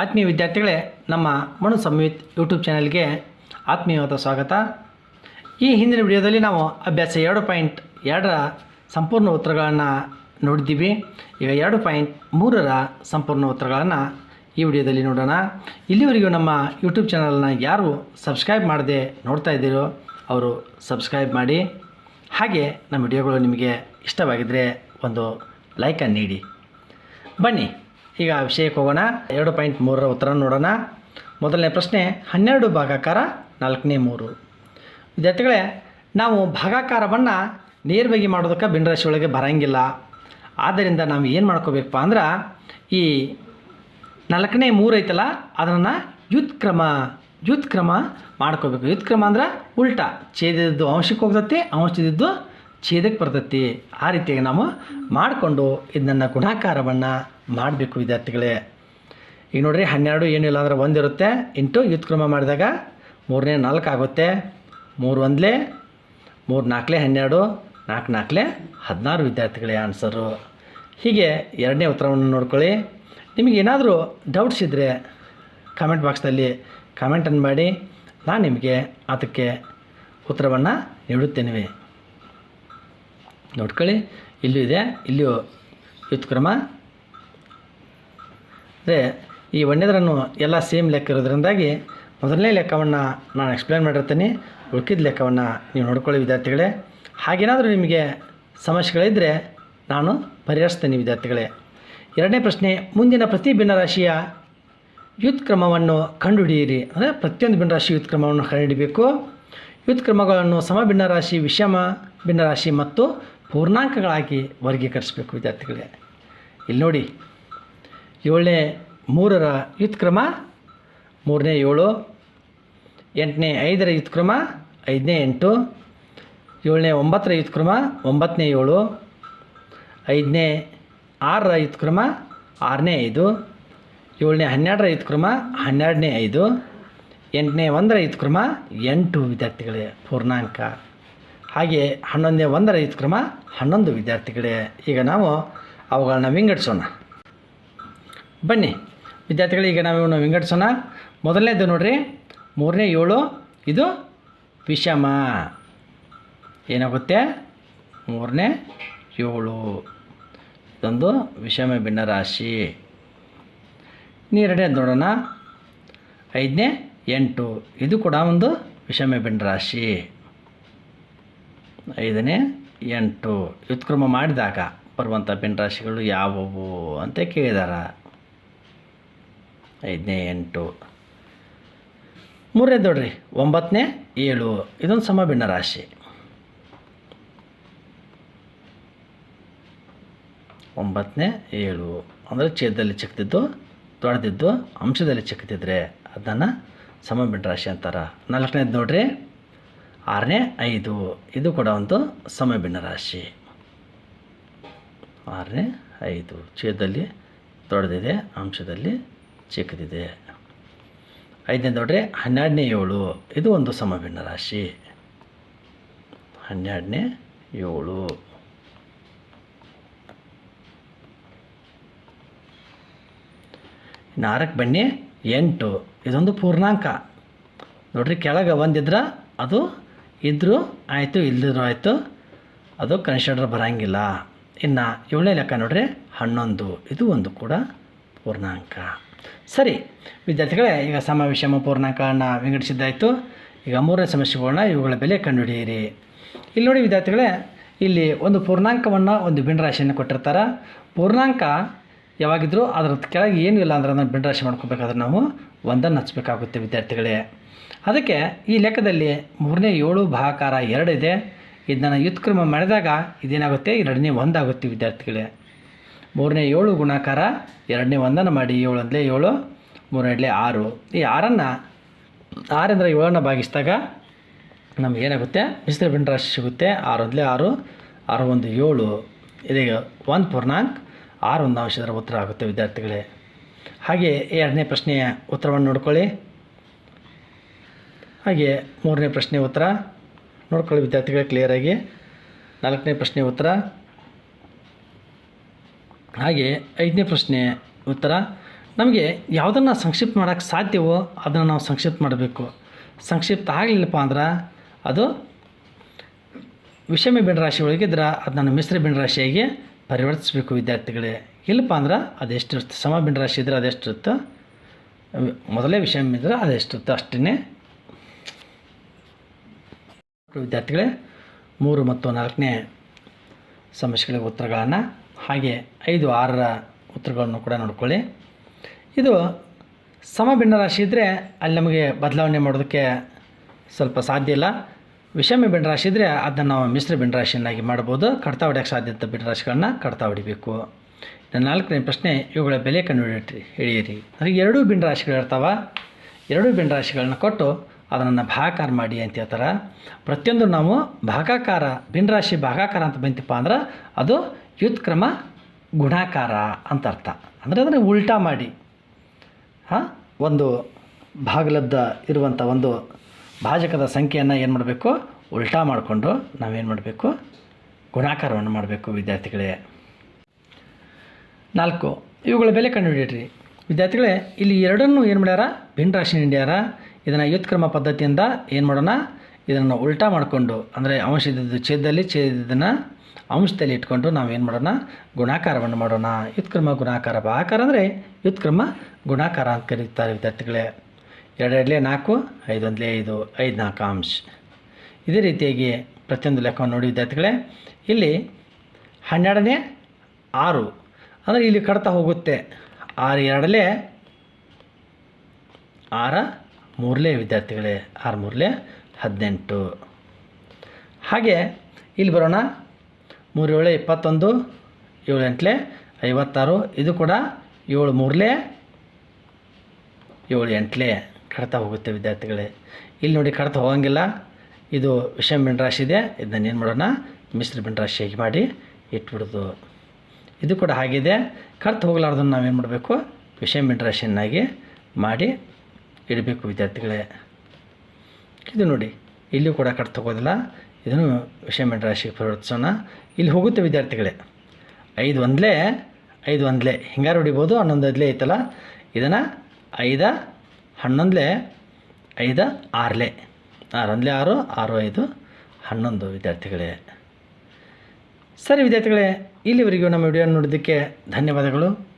ಆತ್ಮೀಯ ವಿದ್ಯಾರ್ಥಿಗಳೇ, ನಮ್ಮ ಮನು ಸಂಯುತ್ ಯೂಟ್ಯೂಬ್ ಚಾನಲ್ಗೆ ಆತ್ಮೀಯವಾದ ಸ್ವಾಗತ. ಈ ಹಿಂದಿನ ವಿಡಿಯೋದಲ್ಲಿ ನಾವು ಅಭ್ಯಾಸ ಎರಡು ಪಾಯಿಂಟ್ ಎರಡರ ಸಂಪೂರ್ಣ ಉತ್ತರಗಳನ್ನು ನೋಡಿದ್ದೀವಿ. ಈಗ ಎರಡು ಪಾಯಿಂಟ್ ಮೂರರ ಸಂಪೂರ್ಣ ಉತ್ತರಗಳನ್ನು ಈ ವಿಡಿಯೋದಲ್ಲಿ ನೋಡೋಣ. ಇಲ್ಲಿವರೆಗೂ ನಮ್ಮ ಯೂಟ್ಯೂಬ್ ಚಾನಲ್ನ ಯಾರು ಸಬ್ಸ್ಕ್ರೈಬ್ ಮಾಡದೆ ನೋಡ್ತಾ ಇದ್ದೀರೋ, ಅವರು ಸಬ್ಸ್ಕ್ರೈಬ್ ಮಾಡಿ. ಹಾಗೆ ನಮ್ಮ ವಿಡಿಯೋಗಳು ನಿಮಗೆ ಇಷ್ಟವಾಗಿದ್ದರೆ ಒಂದು ಲೈಕನ್ನು ನೀಡಿ. ಬನ್ನಿ. ಈಗ ವಿಷಯಕ್ಕೆ ಹೋಗೋಣ. ಎರಡು ಪಾಯಿಂಟ್ ಮೂರರ ಉತ್ತರ ನೋಡೋಣ. ಮೊದಲನೇ ಪ್ರಶ್ನೆ, ಹನ್ನೆರಡು ಭಾಗಾಕಾರ, ನಾಲ್ಕನೇ ಮೂರು. ವಿದ್ಯಾರ್ಥಿಗಳೇ, ನಾವು ಭಾಗಾಕಾರವನ್ನು ನೇರವಾಗಿ ಮಾಡೋದಕ್ಕೆ ಬಿನ್ರಾಶಿ ಒಳಗೆ ಬರೋಂಗಿಲ್ಲ. ಆದ್ದರಿಂದ ನಾವು ಏನು ಮಾಡ್ಕೋಬೇಕಪ್ಪ ಅಂದ್ರೆ, ಈ ನಾಲ್ಕನೇ ಮೂರು ಐತಲ್ಲ, ಅದನ್ನು ಯುತ್ಕ್ರಮ ಯುತ್ಕ್ರಮ ಮಾಡ್ಕೋಬೇಕು. ಯುತ್ಕ್ರಮ ಅಂದ್ರೆ ಉಲ್ಟಾ. ಛೇದಿದ್ದು ಅಂಶಕ್ಕೆ ಹೋಗ್ತತಿ ಅಂಶದಿದ್ದು ಛೇದಕ್ಕೆ ಬರ್ತೈತಿ. ಆ ರೀತಿಯಾಗಿ ನಾವು ಮಾಡಿಕೊಂಡು ಇದನ್ನು ಗುಣಾಕಾರವನ್ನು ಮಾಡಬೇಕು, ವಿದ್ಯಾರ್ಥಿಗಳೇ. ಈಗ ನೋಡಿರಿ, ಹನ್ನೆರಡು ಏನಿಲ್ಲ ಅಂದರೆ ಒಂದಿರುತ್ತೆ ಇಂಟು ಯುತ್ಕ್ರಮ ಮಾಡಿದಾಗ ಮೂರನೇ ನಾಲ್ಕು ಆಗುತ್ತೆ. ಮೂರು ಒಂದಲೇ, ಮೂರು ನಾಲ್ಕಲೇ ಹನ್ನೆರಡು, ನಾಲ್ಕು ನಾಲ್ಕಲೇ ಹದಿನಾರು ವಿದ್ಯಾರ್ಥಿಗಳೇ ಆನ್ಸರು ಹೀಗೆ ಎರಡನೇ ಉತ್ತರವನ್ನು ನೋಡ್ಕೊಳ್ಳಿ. ನಿಮಗೆ ಏನಾದರೂ ಡೌಟ್ಸ್ ಇದ್ದರೆ ಕಾಮೆಂಟ್ ಬಾಕ್ಸ್ನಲ್ಲಿ ಕಮೆಂಟನ್ನು ಮಾಡಿ. ನಾನು ನಿಮಗೆ ಅದಕ್ಕೆ ಉತ್ತರವನ್ನು ನೀಡುತ್ತೇನೆ. ನೋಡ್ಕೊಳ್ಳಿ. ಇಲ್ಲೂ ಇದೆ. ಇಲ್ಲಿಯೂ ವ್ಯುತ್ಕ್ರಮ. ಅಂದರೆ ಈ ಒಣ್ಣೆದ್ರನ್ನು ಎಲ್ಲ ಸೇಮ್ ಲೆಕ್ಕ ಇರೋದ್ರಿಂದಾಗಿ ಮೊದಲನೇ ಲೆಕ್ಕವನ್ನು ನಾನು ಎಕ್ಸ್ಪ್ಲೇನ್ ಮಾಡಿರ್ತೀನಿ. ಉಳ್ಕಿದ ಲೆಕ್ಕವನ್ನು ನೀವು ನೋಡ್ಕೊಳ್ಳಿ ವಿದ್ಯಾರ್ಥಿಗಳೇ. ಹಾಗೇನಾದರೂ ನಿಮಗೆ ಸಮಸ್ಯೆಗಳಿದ್ದರೆ ನಾನು ಪರಿಹರಿಸ್ತೇನೆ ವಿದ್ಯಾರ್ಥಿಗಳೇ. ಎರಡನೇ ಪ್ರಶ್ನೆ, ಮುಂದಿನ ಪ್ರತಿ ಭಿನ್ನರಾಶಿಯ ವ್ಯುತ್ಕ್ರಮವನ್ನು ಕಂಡುಹಿಡಿಯಿರಿ. ಅಂದರೆ ಪ್ರತಿಯೊಂದು ಭಿನ್ನರಾಶಿ ವ್ಯುತ್ಕ್ರಮವನ್ನು ಕಂಡುಹಿಡಿಬೇಕು. ವ್ಯುತ್ಕ್ರಮಗಳನ್ನು ಸಮಭಿನ್ನರಾಶಿ ವಿಷಮ ಭಿನ್ನರಾಶಿ ಮತ್ತು ಪೂರ್ಣಾಂಕಗಳಾಗಿ ವರ್ಗೀಕರಿಸಬೇಕು ವಿದ್ಯಾರ್ಥಿಗಳೇ ಇಲ್ಲಿ ನೋಡಿ, ಏಳನೇ ಮೂರರ ವ್ಯುತ್ಕ್ರಮ ಮೂರನೇ ಏಳು, ಎಂಟನೇ ಐದರ ವ್ಯುತ್ಕ್ರಮ ಐದನೇ ಎಂಟು, ಏಳನೇ ಒಂಬತ್ತರ ವ್ಯುತ್ಕ್ರಮ ಒಂಬತ್ತನೇ ಏಳು, ಐದನೇ ಆರರ ವ್ಯುತ್ಕ್ರಮ ಆರನೇ ಐದು, ಏಳನೇ ಹನ್ನೆರಡರ ವ್ಯುತ್ಕ್ರಮ ಹನ್ನೆರಡನೇ ಐದು, ಎಂಟನೇ ಒಂದರ ವ್ಯುತ್ಕ್ರಮ ಎಂಟು ವಿದ್ಯಾರ್ಥಿಗಳೇ ಪೂರ್ಣಾಂಕ. ಹಾಗೆ ಹನ್ನೊಂದನೇ ಒಂದರ ಕ್ರಮ ಹನ್ನೊಂದು ವಿದ್ಯಾರ್ಥಿಗಳೇ. ಈಗ ನಾವು ಅವುಗಳನ್ನ ವಿಂಗಡಿಸೋಣ. ಬನ್ನಿ. ವಿದ್ಯಾರ್ಥಿಗಳೇ, ಈಗ ನಾವು ಇವನ್ನ ವಿಂಗಡಿಸೋಣ. ಮೊದಲನೇದು ನೋಡ್ರಿ. ಮೂರನೇ ಏಳು, ಇದು ವಿಷಮ. ಏನಾಗುತ್ತೆ? ಮೂರನೇ ಏಳು. ಇದೊಂದು ವಿಷಮ ಭಿನ್ನರಾಶಿ. ಎರಡನೇದು ನೋಡೋಣ. ಐದನೇ ಎಂಟು. ಇದು ಕೂಡ ಒಂದು ವಿಷಮ ಭಿನ್ನರಾಶಿ. ಐದನೇ ಎಂಟು. ವ್ಯುತ್ಕ್ರಮ ಮಾಡಿದಾಗ ಬರುವಂಥ ಭಿನ್ನರಾಶಿಗಳು ಯಾವುವು ಅಂತ ಕೇಳಿದಾರ. ಐದನೇ ಎಂಟು. ಮೂರನೇ ನೋಡ್ರಿ, ಒಂಬತ್ತನೇ ಏಳು. ಇದೊಂದು ಸಮ ಭಿನ್ನರಾಶಿ ಒಂಬತ್ತನೇ ಏಳು. ಅಂದರೆ ಛೇದದಲ್ಲಿ ಚಿಕ್ಕದಿದ್ದು ದೊಡ್ಡದಿದ್ದು ಅಂಶದಲ್ಲಿ ಚಿಕ್ಕದಿದ್ರೆ ಅದನ್ನು ಸಮಭಿನ್ನರಾಶಿ ಅಂತಾರೆ. ನಾಲ್ಕನೇದು ನೋಡ್ರಿ ಆರನೇ, ಐದು. ಇದು ಕೂಡ ಒಂದು ಸಮಭಿನ್ನರಾಶಿ ಆರನೇ, ಐದು. ಛೇದದಲ್ಲಿ ದೊಡ್ಡದಿದೆ ಅಂಶದಲ್ಲಿ ಚಿಕ್ಕದಿದೆ. ಐದನೇ ನೋಡ್ರಿ ಹನ್ನೆರಡನೇ ಏಳು. ಇದು ಒಂದು ಸಮಭಿನ್ನ ರಾಶಿ. ಹನ್ನೆರಡನೇ ಏಳು. ನಾಲ್ಕು ಬನ್ನಿ, ಎಂಟು. ಇದೊಂದು ಪೂರ್ಣಾಂಕ. ನೋಡ್ರಿ, ಕೆಳಗೆ ಒಂದಿದ್ರೆ ಅದು ಇದ್ದರೂ ಆಯಿತು ಇಲ್ಲದಿದ್ರು ಆಯಿತು, ಅದು ಕನ್ಸಿಡರ್ ಬರೋಂಗಿಲ್ಲ. ಇನ್ನು ಏಳನೇ ಲೆಕ್ಕ ನೋಡ್ರಿ, ಹನ್ನೊಂದು. ಇದು ಒಂದು ಕೂಡ ಪೂರ್ಣಾಂಕ. ಸರಿ, ವಿದ್ಯಾರ್ಥಿಗಳೇ, ಈಗ ಸಮ ವಿಷಮ ವಿಂಗಡಿಸಿದ್ದಾಯಿತು. ಈಗ ಮೂರನೇ ಸಮಸ್ಯೆಗಳನ್ನ ಇವುಗಳ ಬೆಲೆ ಕಂಡುಹಿಡಿಯಿರಿ. ಇಲ್ಲಿ ನೋಡಿ ವಿದ್ಯಾರ್ಥಿಗಳೇ, ಇಲ್ಲಿ ಒಂದು ಪೂರ್ಣಾಂಕವನ್ನು ಒಂದು ಭಿನ್ನರಾಶಿಯನ್ನು ಕೊಟ್ಟಿರ್ತಾರೆ. ಪೂರ್ಣಾಂಕ ಯಾವಾಗಿದ್ದರೂ ಅದರ ಕೆಳಗೆ ಏನೂ ಇಲ್ಲ ಅಂದ್ರೆ ಅದನ್ನು ಭಿನ್ನರಾಶಿ ಮಾಡ್ಕೋಬೇಕಾದ್ರೆ ನಾವು ಒಂದನ್ನು ಹಚ್ಚಬೇಕಾಗುತ್ತೆ ವಿದ್ಯಾರ್ಥಿಗಳೇ. ಅದಕ್ಕೆ ಈ ಲೆಕ್ಕದಲ್ಲಿ ಮೂರನೇ ಏಳು ಭಾಗಾಕಾರ ಎರಡಿದೆ ಇದನ್ನು ವ್ಯುತ್ಕ್ರಮ ಮಾಡಿದಾಗ ಇದೇನಾಗುತ್ತೆ? ಎರಡನೇ ಒಂದಾಗುತ್ತೆ ವಿದ್ಯಾರ್ಥಿಗಳೇ. ಮೂರನೇ ಏಳು ಗುಣಾಕಾರ ಎರಡನೇ ಒಂದನ್ನು ಮಾಡಿ ಏಳು ಒಂದಲೇ ಏಳು ಮೂರನೇಡ್ಲೆ ಆರು. ಈ ಆರನ್ನು ಆರಿಂದ ಏಳನ್ನು ಭಾಗಿಸಿದಾಗ ನಮ್ಗೆ ಏನಾಗುತ್ತೆ? ಮಿಶ್ರ ಭಿನ್ನರಾಶಿ ಸಿಗುತ್ತೆ. ಆರು ಅಂದಲೇ ಆರು ಆರು ಒಂದು ಏಳು. ಇದೀಗ ಒಂದು ಪೂರ್ಣಾಂಕ್ ಆರು ಒಂದಾಂಶದರ ಉತ್ತರ ಆಗುತ್ತೆ, ವಿದ್ಯಾರ್ಥಿಗಳೇ. ಹಾಗೆ ಎರಡನೇ ಪ್ರಶ್ನೆಯ ಉತ್ತರವನ್ನು ನೋಡ್ಕೊಳ್ಳಿ. ಹಾಗೆ ಮೂರನೇ ಪ್ರಶ್ನೆ ಉತ್ತರ. ನೋಡ್ಕೊಳ್ಳಿ ವಿದ್ಯಾರ್ಥಿಗಳೇ ಕ್ಲಿಯರಾಗಿ ನಾಲ್ಕನೇ ಪ್ರಶ್ನೆ ಉತ್ತರ. ಹಾಗೆ ಐದನೇ ಪ್ರಶ್ನೆ ಉತ್ತರ. ನಮಗೆ ಯಾವುದನ್ನು ಸಂಕ್ಷಿಪ್ತ ಮಾಡೋಕ್ಕೆ ಸಾಧ್ಯವೋ ಅದನ್ನು ನಾವು ಸಂಕ್ಷಿಪ್ತ ಮಾಡಬೇಕು. ಸಂಕ್ಷಿಪ್ತ ಆಗಲಿಲ್ಲಪ್ಪ ಅಂದ್ರೆ ಅದು ವಿಷಮ ಭಿನ್ನರಾಶಿ ಒಳಗಿದ್ರೆ ಅದನ್ನು ಮಿಶ್ರ ಭಿನ್ನರಾಶಿಯಾಗಿ ಪರಿವರ್ತಿಸಬೇಕು ವಿದ್ಯಾರ್ಥಿಗಳೇ. ಇಲ್ಲಪ್ಪ ಅಂದ್ರೆ ಅದೆಷ್ಟಿರುತ್ತೆ ಸಮ ರಾಶಿ ಇದ್ರೆ ಅದೆಷ್ಟಿರುತ್ತೋ ಮೊದಲೇ ವಿಷಯ ಇದ್ರೆ ಅದೆಷ್ಟಿರುತ್ತೋ ಅಷ್ಟೇ ವಿದ್ಯಾರ್ಥಿಗಳೇ, ಮೂರು ಮತ್ತು ನಾಲ್ಕನೇ ಸಮಸ್ಯೆಗಳಿಗೆ ಉತ್ತರಗಳನ್ನು, ಹಾಗೆ ಐದು, ಆರರ ಉತ್ತರಗಳನ್ನು ಕೂಡ ನೋಡ್ಕೊಳ್ಳಿ. ಇದು ಸಮಭಿನ್ನ ರಾಶಿ ಇದ್ದರೆ ಅಲ್ಲಿ ನಮಗೆ ಬದಲಾವಣೆ ಮಾಡೋದಕ್ಕೆ ಸ್ವಲ್ಪ ಸಾಧ್ಯ ಇಲ್ಲ. ವಿಷಮ ಭಿನ್ನರಾಶಿ ಇದ್ದರೆ ಅದನ್ನು ನಾವು ಮಿಶ್ರ ಭಿನ್ನರಾಶಿಯನ್ನಾಗಿ ಮಾಡ್ಬೋದು ಕಡ್ತಾ ಹೊಡೆಯೋಕ್ಕೆ ಸಾಧ್ಯತೆ ಭಿನ್ನರಾಶಿಗಳನ್ನ ಕಡ್ತಾ ಹೊಡಿಬೇಕು. ನಾಲ್ಕನೇ ಪ್ರಶ್ನೆ, ಇವುಗಳ ಬೆಲೆ ಕಂಡುಹಿಡಿಯಿರಿ, ಹಿಡಿಯಿರಿ. ಅದಕ್ಕೆ ಎರಡೂ ಭಿನ್ನರಾಶಿಗಳು ಇರ್ತಾವ. ಎರಡೂ ರಾಶಿಗಳನ್ನ ಕೊಟ್ಟು ಅದನ್ನು ಭಾಗಾಕಾರ ಮಾಡಿ ಅಂತ ಹೇಳ್ತಾರೆ. ಪ್ರತಿಯೊಂದು ನಾವು ಭಾಗಾಕಾರ ಭಿನ್ನರಾಶಿ ಭಾಗಾಕಾರ ಅಂತ ಬಂತಪ್ಪ ಅಂದ್ರೆ ಅದು ವ್ಯುತ್ಕ್ರಮ ಗುಣಾಕಾರ ಅಂತ ಅರ್ಥ. ಅಂದರೆ ಅದನ್ನು ಉಲ್ಟಾ ಮಾಡಿ, ಹಾಂ, ಒಂದು ಭಾಗಲಬ್ಧ ಇರುವಂಥ ಒಂದು ಭಾಜಕದ ಸಂಖ್ಯೆಯನ್ನು ಏನು ಮಾಡಬೇಕು? ಉಲ್ಟಾ ಮಾಡಿಕೊಂಡು ನಾವೇನು ಮಾಡಬೇಕು? ಗುಣಾಕಾರವನ್ನು ಮಾಡಬೇಕು ವಿದ್ಯಾರ್ಥಿಗಳೇ. ನಾಲ್ಕು, ಇವುಗಳ ಬೆಲೆ ಕಂಡುಹಿಡಿಯಿರಿ. ವಿದ್ಯಾರ್ಥಿಗಳೇ, ಇಲ್ಲಿ ಎರಡನ್ನೂ ಏನು ಮಾಡ್ಯಾರ? ಭಿನ್ರಾಶಿ ನೀಡ್ಯಾರ ಇದನ್ನು ಯುತ್ಕ್ರಮ ಪದ್ಧತಿಯಿಂದ ಏನು ಮಾಡೋಣ? ಇದನ್ನು ಉಲ್ಟಾ ಮಾಡಿಕೊಂಡು, ಅಂದರೆ ಅಂಶದ ಛೇದದಲ್ಲಿ ಛೇದನ್ನು ಅಂಶದಲ್ಲಿ ಇಟ್ಕೊಂಡು ನಾವೇನು ಮಾಡೋಣ? ಗುಣಾಕಾರವನ್ನು ಮಾಡೋಣ. ಯುತ್ಕ್ರಮ ಗುಣಾಕಾರ, ಭಾಕಾರ ಅಂದರೆ ಯುತ್ಕ್ರಮ ಗುಣಾಕಾರ ಅಂತ ಕರೀತಾರೆ ವಿದ್ಯಾರ್ಥಿಗಳೇ. ಎರಡೆರಡಲೇ ನಾಲ್ಕು, ಐದೊಂದಲೇ ಐದು ಐದು ನಾಲ್ಕು ಅಂಶ. ಇದೇ ರೀತಿಯಾಗಿ ಪ್ರತಿಯೊಂದು ಲೆಕ್ಕವನ್ನು ನೋಡಿ ವಿದ್ಯಾರ್ಥಿಗಳೇ, ಇಲ್ಲಿ ಹನ್ನೆರಡನೇ ಆರು, ಅಂದರೆ ಇಲ್ಲಿ ಕಡ್ತಾ ಹೋಗುತ್ತೆ. ಆರು ಎರಡಲೇ ಆರ ಮೂರಲೇ ವಿದ್ಯಾರ್ಥಿಗಳೇ, ಆರು ಮೂರಲೆ ಹದಿನೆಂಟು. ಹಾಗೆ ಇಲ್ಲಿ ಬರೋಣ, ಮೂರು ಏಳು ಇಪ್ಪತ್ತೊಂದು, ಏಳು ಐವತ್ತಾರು, ಇದು ಕೂಡ ಏಳು ಮೂರಲೆ ಏಳು ಎಂಟಲೇ. ಕಡ್ತಾ ಹೋಗುತ್ತೆ ವಿದ್ಯಾರ್ಥಿಗಳೇ. ಇಲ್ಲಿ ನೋಡಿ ಕಡ್ತಾ ಹೋಗಂಗಿಲ್ಲ. ಇದು ವಿಷಮ ಭಿನ್ನರಾಶಿ ಇದೆ. ಇದನ್ನು ಏನು ಮಾಡೋಣ? ಮಿಶ್ರ ಭಿನ್ನರಾಶಿಯಾಗಿ ಮಾಡಿ ಇಟ್ಬಿಡೋದು. ಇದು ಕೂಡ ಹಾಗಿದೆ. ಕಡ್ತು ಹೋಗಲಾರ್ದನ್ನು ನಾವೇನು ಮಾಡಬೇಕು? ವಿಷಮ ಭಿನ್ನರಾಶಿಯನ್ನಾಗಿ ಮಾಡಿ ಇಡಬೇಕು ವಿದ್ಯಾರ್ಥಿಗಳೇ. ಇದು ನೋಡಿ, ಇಲ್ಲೂ ಕೂಡ ಕಟ್ ಹೋಗೋದಿಲ್ಲ. ಇದನ್ನು ವಿಷಯ ರಾಶಿಗೆ ಪರಿವರ್ತಿಸೋಣ. ಇಲ್ಲಿ ಹೋಗುತ್ತೆ ವಿದ್ಯಾರ್ಥಿಗಳೇ. ಐದು ಒಂದಲೇ ಐದು ಒಂದಲೇ. ಹಿಂಗಾರು ಹೊಡಿಬೋದು, ಹನ್ನೊಂದು ಐತಲ್ಲ? ಇದನ್ನು ಐದ ಹನ್ನೊಂದಲೇ ಐದ, ಆರಲೇ. ಆರೊಂದ್ಲೆ ಆರು ಆರು ಐದು, ಹನ್ನೊಂದು. ವಿದ್ಯಾರ್ಥಿಗಳೇ. ಸರಿ ವಿದ್ಯಾರ್ಥಿಗಳೇ, ಇಲ್ಲಿವರೆಗೂ ನಮ್ಮ ವಿಡಿಯೋ ನೋಡಿದ್ದಕ್ಕೆ ಧನ್ಯವಾದಗಳು.